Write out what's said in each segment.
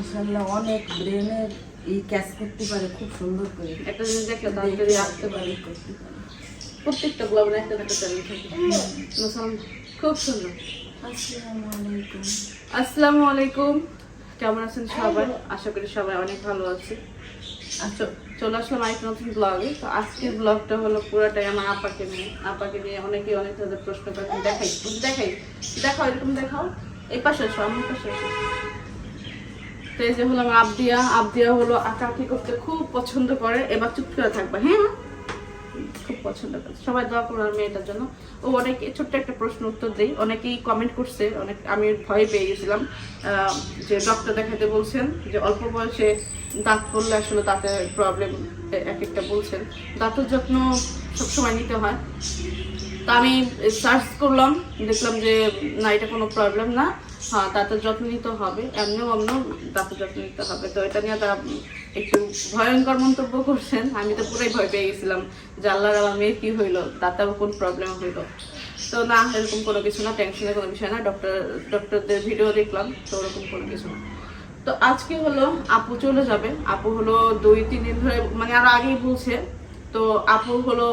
মাশাআল্লাহ অনেক ব্রেনের এই ক্যাচ করতে পারে খুব সুন্দর করে। একটা জিনিস দেখলে তাড়াতাড়ি আসতে পারি। করতে পারে। প্রত্যেকটা ব্লগের একটা একটা চ্যানেল থাকে। মুসলমান খুব সুন্দর। আসসালামু আলাইকুম আসসালামু আলাইকুম কেমন আছেন সবাই? আশা করি সবাই অনেক ভালো আছে। আচ্ছা চলে আসলাম আরেকটা নতুন ব্লগে তো আজকের ব্লগটা হলো পুরোটাই আমার আপাকে নিয়ে। আপাকে নিয়ে অনেকেই অনেক ধরনের প্রশ্ন করে দেখাই দেখাই। দেখাও এরকম দেখাও। এই পাশে আসো আমার পাশে আসো। তো এই যে হলো আমার আবদিয়া। আবদিয়া হলো আঁকাআঁকি করতে খুব পছন্দ করে। এবার চুপ করে থাকবে হ্যাঁ? খুব পছন্দ করে। সবাই দোয়া করো মেয়েটার জন্য। ও অনেক ছোট্ট একটা প্রশ্ন উত্তর দেই। অনেকেই কমেন্ট করছে। অনেক আমি ভয় পেয়ে গেছিলাম যে ডক্টর দেখাতে বলছেন যে অল্প বয়সে দাঁত পড়লে আসলে দাঁতের প্রবলেম এক একটা বলছেন। দাঁতের যত্ন সবসময় নিতে হয়। তা আমি সার্চ করলাম, দেখলাম যে না, এটা কোনো প্রবলেম না। হ্যাঁ দাঁতের যত্ন নিতে হবে, এমনিও এমনিও দাঁতের যত্ন নিতে হবে। তো এটা নিয়ে তারা একটু ভয়ঙ্কর মন্তব্য করছেন। আমি তো পুরাই ভয় পেয়ে গেছিলাম যে আল্লাহর আমার মেয়ে কি হইল দাঁতের কোন প্রবলেম হইল। তো না, এরকম কোনো কিছু না টেনশনের কোনো বিষয় না। ডক্টর ডক্টরদের ভিডিও দেখলাম, তো ওরকম কোনো কিছু না। তো আজকে হলো আপু চলে যাবে। আপু হলো দুই, তিন দিন ধরে মানে আরও আগেই বলছে। তো আপু হলো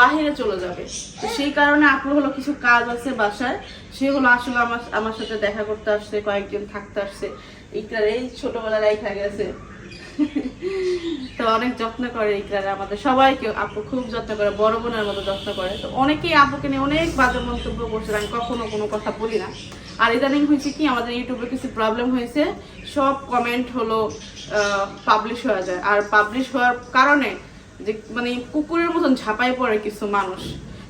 বাহিরে চলে যাবে। তো সেই কারণে আপুর হলো কিছু কাজ আছে বাসায়। সেগুলো আসলে আমার আমার সাথে দেখা করতে আসছে, কয়েকজন থাকতে আসছে। ইকরার এই ছোটবেলা রেখা গেছে। তো অনেক যত্ন করে ইকরারে আমাদের সবাইকে আপু খুব যত্ন করে, বড় বোনের মতো যত্ন করে। তো অনেকেই আপুকে নিয়ে অনেক বাজে মন্তব্য করছে, আমি কখনো কোনো কথা বলি না। আর ইদানিং হয়েছে কি, আমাদের ইউটিউবে কিছু প্রবলেম হয়েছে। সব কমেন্ট হলো পাবলিশ হয়ে যায়। আর পাবলিশ হওয়ার কারণে যে মানে কুকুরের মতন ঝাঁপাই পড়ে কিছু মানুষ।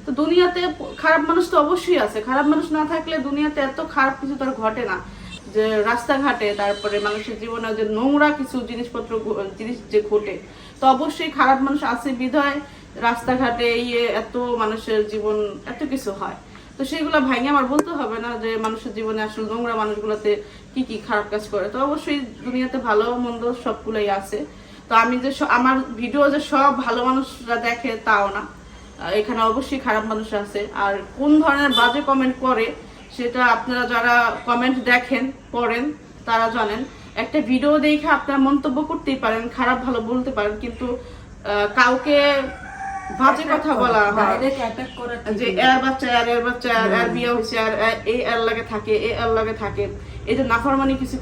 তো দুনিয়াতে খারাপ মানুষ তো অবশ্যই আছে। খারাপ মানুষ না থাকলে দুনিয়াতে এত খারাপ কিছু তার ঘটে না। যে রাস্তাঘাটে, তারপরে মানুষের জীবনে যে নোংরা কিছু জিনিসপত্র জিনিস যে ঘটে, তো অবশ্যই খারাপ মানুষ আছে বিধায় রাস্তাঘাটে ইয়ে এত মানুষের জীবন, এত কিছু হয়। তো সেগুলো ভাঙে আমার বলতে হবে না যে মানুষের জীবনে আসলে নোংরা মানুষগুলোতে কি কি খারাপ কাজ করে। তো অবশ্যই দুনিয়াতে ভালো মন্দ সবগুলোই আছে। তো আমি যে আমার ভিডিও যে সব ভালো মানুষরা দেখে তাও না। এখানে অবশ্যই খারাপ মানুষ আছে। আর কোন ধরনের বাজে কমেন্ট করে, সেটা আপনারা যারা কমেন্ট দেখেন, পড়েন, তারা জানেন। একটা ভিডিও দেখে আপনারা মন্তব্য করতেই পারেন, খারাপ ভালো বলতে পারেন, কিন্তু কাউকে বাজে কথা বলা হয়। যে এর বাচ্চা আর এর বাচ্চা আর এর বিয়ে হয়েছে আর এই এর লাগে থাকে এই এর লাগে থাকে। এই যে নাফরমানি কিছু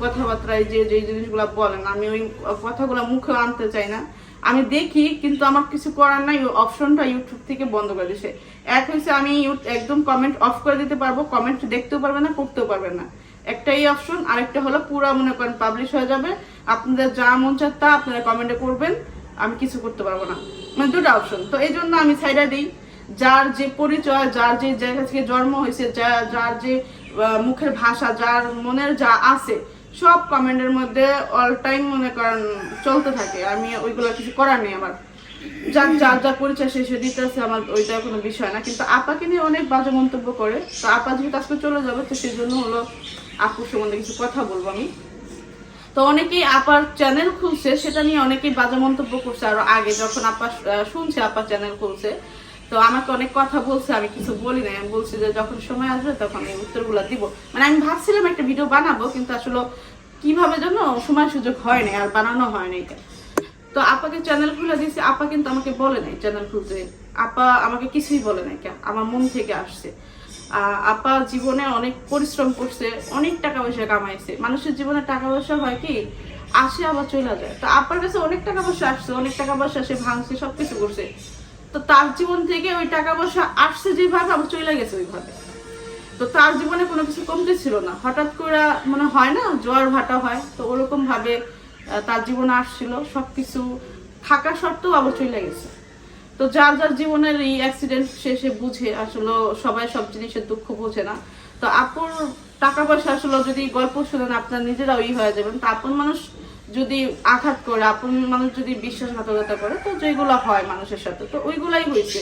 যে যে জিনিসগুলো বলেন আমি ওই কথাগুলো মুখে আনতে চাই না। আমি দেখি কিন্তু আমার কিছু করার নাই অপশনটা ইউটিউব থেকে বন্ধ করে দিছে। এক হয়েছে আমি একদম কমেন্ট অফ করে দিতে পারব কমেন্ট দেখতেও পারবে না করতেও পারবে না। একটা এই অপশন আরেকটা হলো পুরো মনে করেন পাবলিশ হয়ে যাবে। আপনাদের যা মন চায় তা আপনারা কমেন্টে করবেন আমি কিছু করতে পারব না। মানে দুটো অপশন তো এই জন্য আমি সাইডে দিই, যার যে পরিচয়, যার যে জায়গা থেকে জন্ম হয়েছে যার যে মুখের ভাষা, যার মনের যা আছে, সব কমেন্টের মধ্যে অল টাইম মনে করেন চলতে থাকে। আমি ওইগুলো কিছু করার নেই আমার। যার যার যা পরিচয় সে সে দিতেছে, আমার ওইটা কোনো বিষয় না। কিন্তু আপাকে নিয়ে অনেক বাজে মন্তব্য করে। তো আপা যেহেতু আজকে চলে যাবে, তো সেই জন্য হলো আপুর সম্বন্ধে কিছু কথা বলব আমি। তো অনেকেই আপার চ্যানেল খুলছে, সেটা নিয়ে অনেকেই বাজে মন্তব্য করছে। আরও আগে যখন আপা শুনছে আপার চ্যানেল খুলছে, তো আমাকে অনেক কথা বলছে, আমি কিছু বলি নাই। আমি বলছি যে যখন সময় আসবে তখন এই উত্তরগুলো দিব। মানে আমি ভাবছিলাম একটা ভিডিও বানাবো, কিন্তু আসলে কীভাবে যেন সময় সুযোগ হয় না আর বানানো হয় না এটা। তো আপাকে চ্যানেল খুলে দিয়েছি, আপা কিন্তু আমাকে বলে নাই চ্যানেল খুলতে। আপা আমাকে কিছুই বলে নাই, কেন? আমার মন থেকে আসছে। আপা জীবনে অনেক পরিশ্রম করছে, অনেক টাকা পয়সা কামাইছে। মানুষের জীবনে টাকা পয়সা হয় কি, আসে আবার চলে যায়। তো আপার কাছে অনেক টাকা পয়সা আসছে, অনেক টাকা পয়সা সে ভাঙছে, সবকিছু করছে। তো তার জীবন থেকে ওই টাকা পয়সা আসছে যেভাবে, আবার চলে গেছে ওইভাবে। তো তার জীবনে কোনো কিছু কমতে ছিল না। হঠাৎ করে মানে হয় না, জোয়ার ভাটা হয়, তো ওরকম ভাবে তার জীবনে আসছিল, সবকিছু থাকা সত্ত্বেও আবার চলে গেছে। তো যার যার জীবনের এই অ্যাক্সিডেন্ট সে বুঝে। আসলে সবাই সব জিনিসের দুঃখ বোঝে না। তো আপুর টাকা পয়সা আসলে যদি গল্প শুনেন, আপনার নিজেরাও ই হয়ে যাবেন। তো আপন মানুষ যদি আঘাত করে, আপন মানুষ যদি বিশ্বাসঘাতকতা করে, তো যেগুলো হয় মানুষের সাথে, তো ওইগুলাই হয়েছে।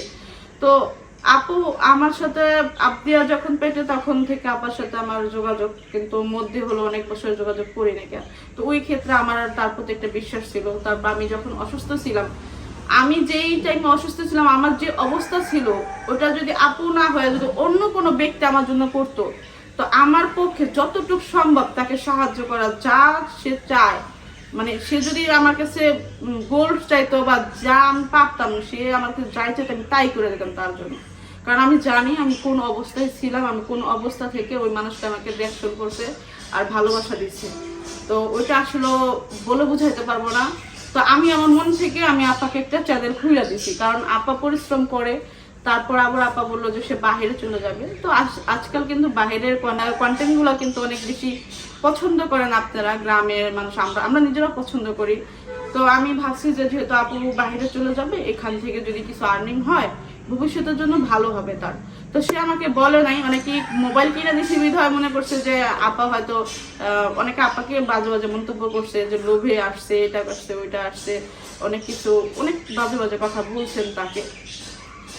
তো আপু, আমার সাথে আবদিয়া যখন পেটে, তখন থেকে আপার সাথে আমার যোগাযোগ কিন্তু মধ্যে হলো অনেক বছর যোগাযোগ করি না কেন? তো ওই ক্ষেত্রে আমার তার প্রতি একটা বিশ্বাস ছিল। তারপর আমি যখন অসুস্থ ছিলাম আমি যেই টাইমে অসুস্থ ছিলাম, আমার যে অবস্থা ছিল, ওটা যদি আপু না হয়ে যদি অন্য কোনো ব্যক্তি আমার জন্য করতো। তো আমার পক্ষে যতটুকু সম্ভব তাকে সাহায্য করা যা সে চায়। মানে সে যদি আমার কাছে গোল্ড চাইতো বা যা আমি পারতাম, সে আমার কাছে যাই চাইতো, আমি তাই করে দিতাম তার জন্য। কারণ আমি জানি আমি কোন অবস্থায় ছিলাম, আমি কোন অবস্থা থেকে ওই মানুষটা আমাকে দেখশন করছে আর ভালোবাসা দিচ্ছে। তো ওইটা আসলে বলে বুঝাইতে পারব না। তো আমি আমার মন থেকে আমি আপাকে একটা চ্যানেল খুলে দিছি। কারণ আপা পরিশ্রম করে, তারপর আবার আপা বলল যে সে বাইরে চলে যাবে। তো আজ- আজকাল কিন্তু বাইরের কন্টেন্টগুলো কিন্তু অনেক বেশি পছন্দ করেন আপনারা, গ্রামের মানুষ। আমরা আমরা নিজেরা পছন্দ করি। তো আমি ভাবছি যে যেহেতু আপু বাইরে চলে যাবে, এখান থেকে যদি কিছু আর্নিং হয়, ভবিষ্যতের জন্য ভালো হবে তার। তো সে আমাকে বলে নাই, অনেকেই মোবাইল কিনে দিছি বিধায় মনে করছে যে আপা হয়তো অনেকে আপাকে বাজে বাজে মন্তব্য করছে যে লোভে আসছে, এটা আসছে ওইটা আসছে, অনেক কিছু, অনেক বাজে বাজে কথা বলছেন তাকে।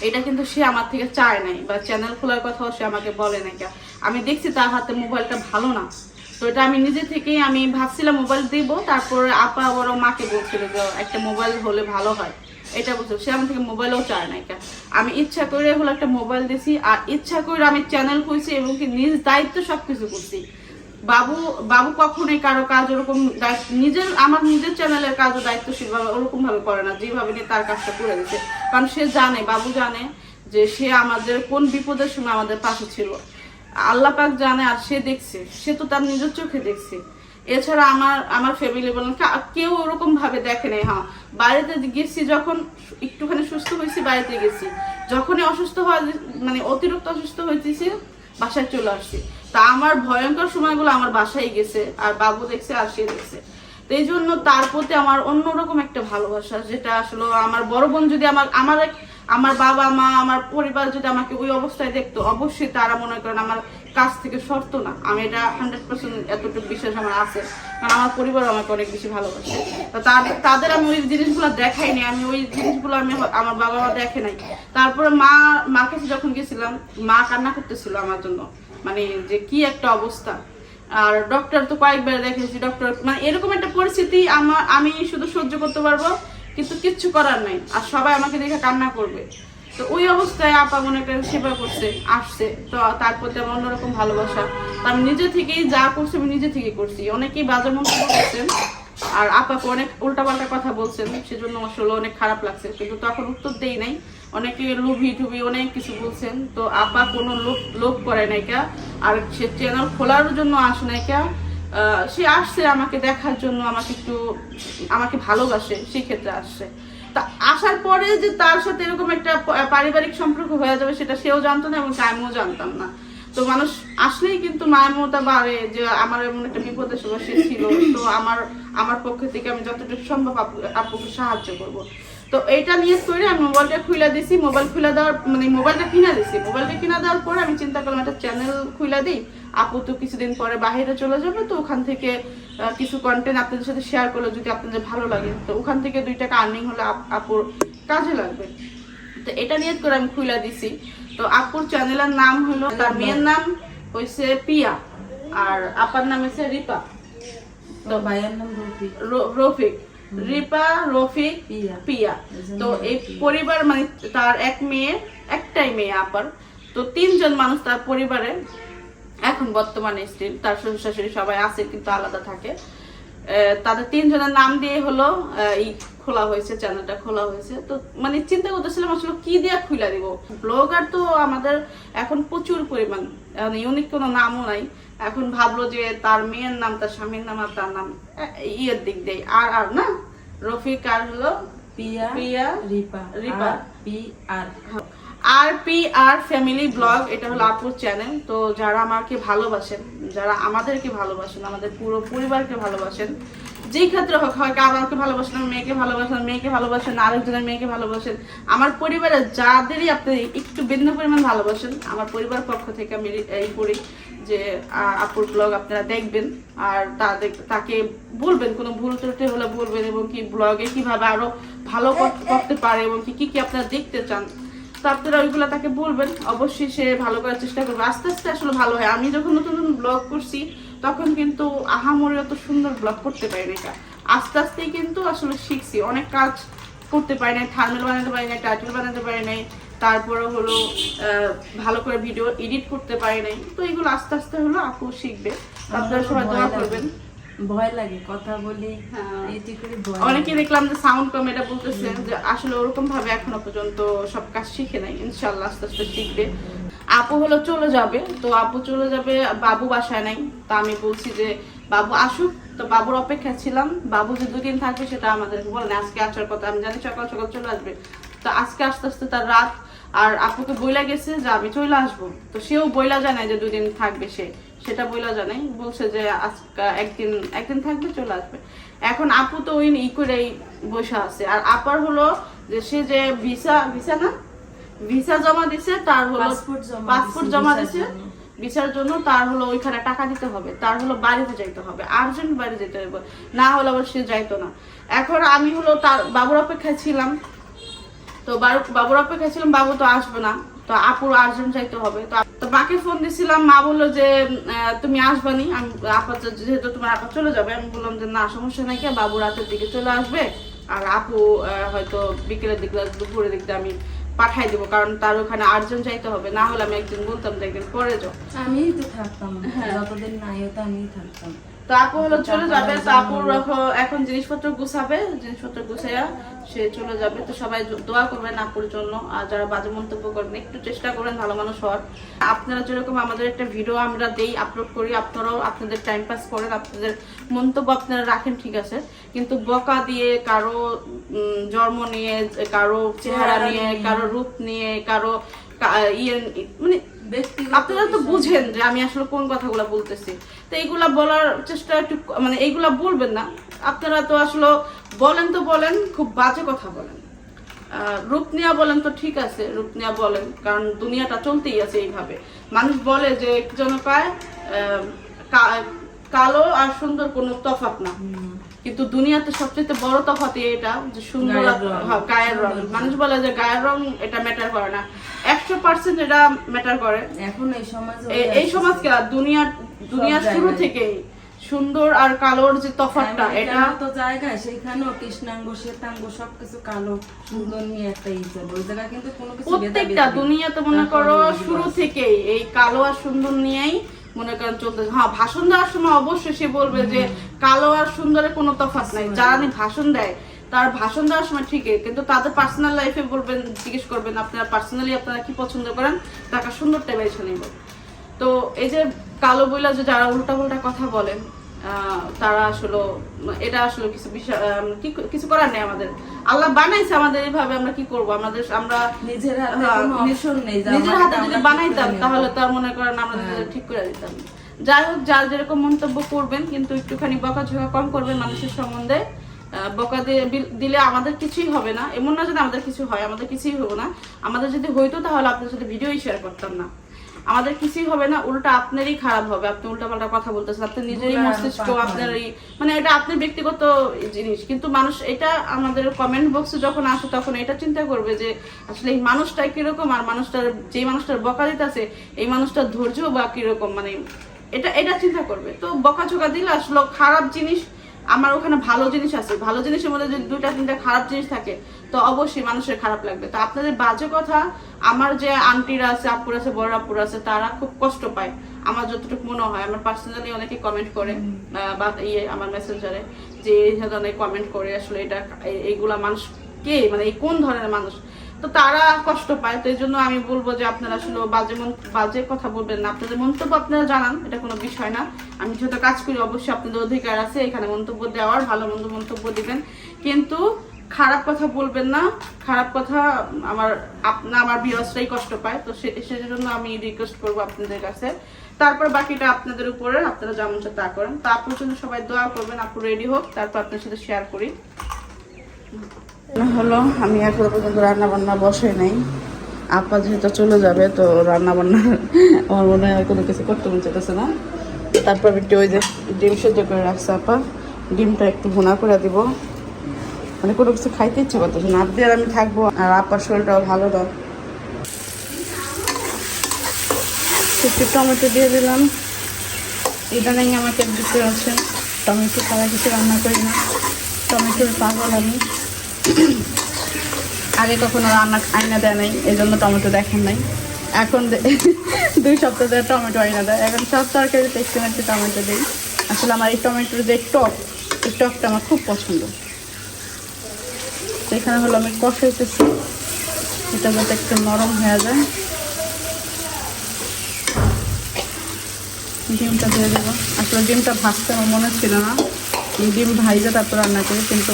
এটা কিন্তু সে আমার থেকে চায় নাই বা চ্যানেল খোলার কথাও সে আমাকে বলে নাই। কা- আমি দেখছি তার হাতে মোবাইলটা ভালো না। তো এটা আমি নিজে থেকেই আমি ভাবছিলাম মোবাইল দিব, তারপরে আপা বড় মাকে বলছিল যে একটা মোবাইল হলে ভালো হয়। এটা বলছিল সে আমার থেকে মোবাইলও চায় নাই কা। আমি ইচ্ছা করে হলো একটা মোবাইল দিছি, আর ইচ্ছা করে আমি চ্যানেল খুলছি এবং কি নিজ দায়িত্ব সবকিছু করছি। বাবু বাবু কখনোই কারও কাজ ওরকম নিজের, আমার নিজের চ্যানেলের কাজও দায়িত্বশীল ভাবে ওরকম ভাবে করে না, যেভাবে নিয়ে তার কাজটা করে দিচ্ছে কারণ সে জানে, বাবু জানে যে সে আমাদের কোন বিপদের সময় আমাদের পাশে ছিল। আল্লাহ পাক জানে আর সে দেখছে, সে তো তার নিজের চোখে দেখছে। এছাড়া আমার আমার ফ্যামিলি বলেন কেউ ওরকম ভাবে দেখে নাই হ্যাঁ। বাড়িতে গেছি যখন একটুখানি সুস্থ হয়েছি, বাড়িতে গেছি। যখনই অসুস্থ হওয়া মানে অতিরিক্ত অসুস্থ হয়েছি বাসায় চলে আসছি। তা আমার ভয়ঙ্কর সময়গুলো আমার বাসায় গেছে, আর বাবু দেখছে, আর সে দেখছে। তো এই জন্য তার প্রতি আমার অন্যরকম একটা ভালোবাসা, যেটা আসলে আমার বড় বোন যদি আমার আমার আমার বাবা, মা, আমার পরিবার যদি আমাকে ওই অবস্থায় দেখতো, অবশ্যই তারা মনে করেন আমার কাছ থেকে সরতো না। আমি এটা হান্ড্রেড পার্সেন্ট এতটুকু বিশ্বাস আমার আছে। কারণ আমার পরিবার আমাকে অনেক বেশি ভালোবাসে। তো তাদের তাদের আমি ওই জিনিসগুলো দেখাইনি আমি ওই জিনিসগুলো আমি আমার বাবা মা দেখে নাই। তারপরে মা মার কাছে যখন গেছিলাম, মা কান্না করতেছিল আমার জন্য। মানে যে কি একটা অবস্থা। আর ডক্টর তো কয়েকবার দেখেছি ডক্টর মানে এরকম একটা পরিস্থিতি আমার আমি শুধু সহ্য করতে পারব, কিন্তু কিচ্ছু করার নাই। আর সবাই আমাকে দেখে কান্না করবে। তো ওই অবস্থায় আপা মনে করেন সেবা করছে, আসছে। তো তার প্রতি আমার অন্যরকম ভালোবাসা। তো আমি নিজে থেকেই যা করছি আমি নিজে থেকেই করছি। অনেকেই বাজে মন্তব্য করছেন, আর আপাকে অনেক উল্টাপাল্টা কথা বলছেন, সেজন্য আসলে অনেক খারাপ লাগছে। কিন্তু তখন উত্তর দেই নাই। অনেকে লুভি টুবি অনেক কিছু বলছেন। তো আপা কোনো লোভ লোভ করে নাই কা আর সে চ্যানেল খোলার জন্য আসে নাই কা সে আসছে আমাকে দেখার জন্য, আমাকে একটু, আমাকে ভালোবাসে সেক্ষেত্রে আসছে। তা আসার পরে যে তার সাথে এরকম একটা পারিবারিক সম্পর্ক হয়ে যাবে সেটা সেও জানতো না এবং আমিও জানতাম না। তো মানুষ আসলেই কিন্তু মায়ের মমতা বাড়ে যে আমার এমন একটা বিপদের সময় সে ছিল তো আমার আমার পক্ষ থেকে আমি যতটুকু সম্ভব আপু- আপুকে সাহায্য করব। তো এটা নিয়ে করে আমি মোবাইলটা খুলে দিছি মোবাইল খুলে দেওয়ার মানে মোবাইলটা কিনে দিছি। মোবাইলটা কিনে দেওয়ার পরে আমি চিন্তা করলাম একটা চ্যানেল খুলে দিই। আপু তো কিছুদিন পরে বাইরে চলে যাবে তো ওখান থেকে কিছু কন্টেন্ট আপনাদের সাথে শেয়ার করলে যদি আপনাদের ভালো লাগে। তো ওখান থেকে দুই টাকা আর্নিং হলে আপ- আপুর কাজে লাগবে। তো এটা নিয়ে করে আমি খুলে দিছি। তো আপুর চ্যানেলের নাম হলো তার মেয়ের নাম হয়েছে পিয়া আর আপার নাম হচ্ছে রিপা। তো ভাইয়ের নাম রফি র- রফিক। রিপা রফিক পিয়া। তো এই পরিবার মানে তার এক মেয়ে একটাই মেয়ে আপার। তো তিনজন মানুষ তার পরিবারে। এখন বর্তমানে স্টিল তার শ্বশুর শাশুড়ি সবাই আছে কিন্তু আলাদা থাকে। তাদের তিনজনের নাম দিয়ে হলো এই খোলা হয়েছে চ্যানেলটা খোলা হয়েছে। তো মানে চিন্তা করতেছিলাম আসলে কি দিয়ে খুলে দিব? ব্লগার তো আমাদের এখন প্রচুর পরিমাণ ইউনিক কোনো নামও নাই। এখন ভাবলো যে তার মেয়ের নাম তার স্বামীর নাম আর তার নাম ইয়ের দিক দিয়ে আর আর না? রফিক আর হলো Piya Piya Ripa Ripa. P R R P R family blog এটা হলো আপুর চ্যানেল তো যারা আমাকে ভালোবাসেন যারা আমাদেরকে ভালোবাসেন আমাদের পুরো পরিবারকে ভালোবাসেন যেই ক্ষেত্রে হোক হয় আমাকে ভালোবাসেন মেয়েকে ভালোবাসেন মেয়েকে ভালোবাসেন আরেকজনের মেয়েকে ভালোবাসেন। আমার পরিবারের যাদেরই আপনি একটু ভিন্ন পরিমাণ ভালোবাসেন আমার পরিবার পক্ষ থেকে আমি এই করি যে আপুর ব্লগ আপনারা দেখবেন আর তাদের তাকে বলবেন কোনো ভুল ত্রুটি হলে বলবেন এবং কি ব্লগে কীভাবে আরও ভালো করতে পারে এবং কি কি কি আপনারা দেখতে চান। তো আপনারা ওইগুলো তাকে বলবেন অবশ্যই সে ভালো করার চেষ্টা করবে। আস্তে আস্তে আসলে ভালো হয়। আমি যখন নতুন নতুন ব্লগ করছি তখন কিন্তু আহামরি অত সুন্দর ব্লগ করতে পারি না এটা আস্তে আস্তেই কিন্তু আসলে শিখছি। অনেক কাজ করতে পারি নাই থার্মেল বানাতে পারি নাই টাইটেল বানাতে পারি নাই তারপরে হলো ভালো করে ভিডিও এডিট করতে পারি নাই। তো এগুলো আস্তে আস্তে হলো আপু শিখবে। আপনারা সবাই দোয়া করবেন। ভয় লাগে কথা বলি হ্যাঁ। এটি অনেকে দেখলাম যে সাউন্ড কম এটা বলতেছে যে আসলে ওরকম ভাবে এখনও পর্যন্ত সব কাজ শিখে নাই। ইনশাল্লাহ আস্তে আস্তে শিখবে। আপু হলো চলে যাবে, তো আপু চলে যাবে, বাবু বাসায় নাই, তা আমি বলছি যে, বাবু আসুক, তো বাবুর অপেক্ষা ছিলাম, বাবু যে দুদিন থাকবে সেটা আমাদেরকে বলেন আজকে আসার কথা, আমি জানি সকাল সকাল চলে আসবে, তো আজকে আস্তে আস্তে তার রাত, আর আপুকে বইলা গেছে যে আমি চলে আসব, তো সেও বইলা জানায় যে দুদিন থাকবে সে, সেটা বইলা জানাই বলছে যে আজকে একদিন একদিন থাকবে, চলে আসবে। এখন আপু তো ওই ই করেই বসে আছে, আর আপার হলো যে সে যে ভিসা ভিসা না? ভিসা জমা দিছে তার হলো পাসপোর্ট জমা দিছে। ভিসার জন্য। তার হলো ওইখানে টাকা দিতে হবে তার হলো বাড়িতে যাইতে হবে আর্জেন্ট বাড়ি যেতে হবে। না হলে আবার সে যাইতো না। এখন আমি হলো তার বাবুর অপেক্ষায় ছিলাম। তো বাবুর অপেক্ষায় ছিলাম বাবু তো আসবে না। তো আপুর আর্জেন্ট যাইতে হবে। তো তো মাকে ফোন দিছিলাম মা বলল যে তুমি আসবানি। আমি আপা যেহেতু তোমার আপা চলে যাবে আমি বললাম যে না সমস্যা নাই কি? বাবু রাতের দিকে চলে আসবে। আর আপু হয়তো বিকেলের দিকে দুপুরের দিকে আমি পাঠাই দিব কারণ তার ওখানে আটজন যাইতে হবে না হলে আমি একদিন বলতাম যে একদিন পরে যাও। আমিই তো থাকতাম। হ্যাঁ। যতদিন নাই হতো আমিই থাকতাম। তো আপু হলো চলে যাবে তো আপুর এখন- জিনিসপত্র গুছাবে জিনিসপত্র গুছাইয়া সে চলে যাবে। তো সবাই দোয়া করবেন আপুর জন্য আর যারা বাজে মন্তব্য করবেন একটু চেষ্টা ভালো মানুষ হওয়ার। আপনারা যেরকম আমাদের একটা ভিডিও আমরা দেই আপলোড করি আপনারাও আপনাদের টাইম পাস করেন আপনাদের মন্তব্য আপনারা রাখেন ঠিক আছে? কিন্তু বকা দিয়ে কারও জন্ম নিয়ে কারও চেহারা নিয়ে কারও রূপ নিয়ে কারও ইয়ে মানে আপনারা তো বুঝেন যে আমি আসলে কোন কথাগুলো বলতেছি। তো এইগুলা বলার চেষ্টা একটু মানে এইগুলা বলবেন না। আপনারা তো আসলে বলেন তো বলেন খুব বাজে কথা বলেন। আহ, রূপ নেওয়া বলেন তো ঠিক আছে রূপ নেওয়া বলেন কারণ দুনিয়াটা চলতেই আছে এইভাবে। মানুষ বলে যে যেন পায় আহ, কালো আর সুন্দর কোনো তফাৎ না। কিন্তু দুনিয়াতে সবচেয়ে বড় তফাৎ এটা যে সুন্দর গায়ের রং। হ্যাঁ, গায়ের রং। মানুষ বলে যে গায়ের রং এটা ম্যাটার করে না। একশো পার্সেন্ট এটা ম্যাটার করে। এখন এই সমাজে এই সমাজকে দুনিয়া দুনিয়ার। শুরু থেকেই সুন্দর আর কালোর যে তফাৎটা এটা আমেরিকার মতো জায়গায় সেখানেও কৃষ্ণাঙ্গ শ্বেতাঙ্গ সবকিছু কালো সুন্দর নিয়ে একটা ই চলে ওই জায়গায় কিন্তু কোনো কিছু প্রত্যেকটা। দুনিয়াতে মনে করো শুরু থেকেই এই কালো আর সুন্দর নিয়েই মনে করেন চলতে হ্যাঁ ভাষণ দেওয়ার সময় অবশ্যই সে বলবে যে কালো আর সুন্দরের কোনো তফাৎ নাই। যারা ভাষণ দেয় তার ভাষণ দেওয়ার সময় ঠিকই কিন্তু তাদের পার্সোনাল লাইফে বলবেন জিজ্ঞেস করবেন আপনারা পার্সোনালি আপনারা কি পছন্দ করেন? তাকে সুন্দরটা বেছে নিব। তো এই যে কালো বইলা যে যারা উল্টা পাল্টা কথা বলেন তারা আসলে এটা আসলে কিছু বিষয় কিছু করার নেই আমাদের। আল্লাহ বানাইছে আমাদের এইভাবে আমরা কি করব? আমাদের আমরা নিজের হ্যাঁ, নিজের হাতে যদি ঠিক বানাইতাম করে তাহলে তার মনে করেন আমরা হ্যাঁ। ঠিক করে দিতাম যাই হোক যার যেরকম মন্তব্য করবেন কিন্তু একটুখানি বকাঝকা কম করবেন মানুষের সম্বন্ধে। বকা দিয়ে দিলে আমাদের কিছুই হবে না। এমন না যদি আমাদের কিছু হয় আমাদের কিছুই হবে না। আমাদের যদি হইতো তাহলে আপনার সাথে ভিডিওই শেয়ার করতাম না। আমাদের কিছুই হবে না উল্টা আপনারই খারাপ হবে আপনি উল্টা পাল্টা কথা বলতেছেন আপনার নিজেরই মস্তিষ্ক পাপ। আপনার এই মানে এটা আপনার ব্যক্তিগত জিনিস কিন্তু মানুষ এটা আমাদের কমেন্ট বক্সে যখন আসে তখন এটা চিন্তা করবে যে আসলে এই মানুষটা কীরকম আর মানুষটার যে মানুষটার বকা দিতেছে এই মানুষটার ধৈর্য বা কীরকম মানে এটা এটা চিন্তা করবে তো বকা ঝোকা দিলে আসলে খারাপ জিনিস আমার ওখানে ভালো জিনিস আছে। ভালো জিনিসের মধ্যে যদি দুইটা তিনটা খারাপ জিনিস থাকে তো অবশ্যই মানুষের খারাপ লাগবে। তো আপনাদের বাজে কথা আমার যে আন্টিরা আছে আপুর আছে বড় আপুর আছে তারা খুব কষ্ট পায়। আমার যতটুকু মনে হয় আমার পার্সোনালি অনেকে কমেন্ট করে বা ইয়ে আমার মেসেঞ্জারে যে এই ধরনের কমেন্ট করে আসলে এটা এইগুলা মানুষ কে? মানে এই কোন ধরনের মানুষ? তো তারা কষ্ট পায়, তো এই জন্য আমি বলব যে আপনারা আসলে বাজে মন- বাজে কথা বলবেন না। আপনাদের মন্তব্য আপনারা জানান, এটা কোনো বিষয় না। আমি যেহেতু কাজ করি, অবশ্যই আপনাদের অধিকার আছে, এখানে মন্তব্য দেওয়ার, ভালো মন্দ মন্তব্য দিবেন। কিন্তু খারাপ কথা বলবেন না। খারাপ কথা আমার আপনা আমার বিরসটাই কষ্ট পায়। তো সেজন্য আমি রিকোয়েস্ট করব আপনাদের কাছে। তারপর বাকিটা আপনাদের উপরে, আপনারা যেমন তা করেন। তা জন্য সবাই দোয়া করবেন, আপু রেডি হোক, তারপর আপনার সাথে শেয়ার করি। হলো, আমি এখনও পর্যন্ত রান্না বান্না বসে নাই। আপা যেহেতু চলে যাবে, তো রান্না বান্না আমার মনে হয় কোনো কিছু করতে মন চাইতেছে না। তারপর একটু ওই যে ডিম সেদ্ধ করে রাখছে আপা। ডিমটা একটু ভুনা করে দিব। মানে কোনো কিছু খাইতে ইচ্ছে করতেছে না। আপনি আর আমি থাকব, আর আপার শরীরটাও ভালো দাও একটু টমেটো দিয়ে দিলাম। ইদানিং আমাকে দিতে আছে। টমেটো ছাড়া কিছু রান্না করি না। টমেটোর পাগল আমি। আগে কখনো রান্না আয়না দেয় নাই এই জন্য টমেটো দেখেন নাই। এখন দুই সপ্তাহ ধরে টমেটো আয়না দেয়। এখন সব তরকারিতে একটু একটু টমেটো দিই। আসলে আমার এই টমেটোর যে টক, এই টকটা আমার খুব পছন্দ। এখানে হলো আমি কষাইতেছি। এটা যাতে একটু নরম হয়ে যায়। ডিমটা দিয়ে দেবো। আসলে ডিমটা ভাজতে আমার মনে ছিল না। ডিম ভাইজে তারপর রান্না করি, কিন্তু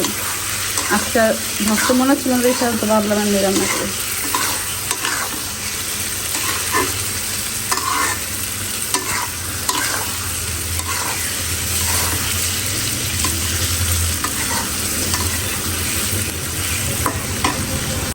আজকে ভাজতে মনে ছিল না সাথে ভাবলাম আমি রান্না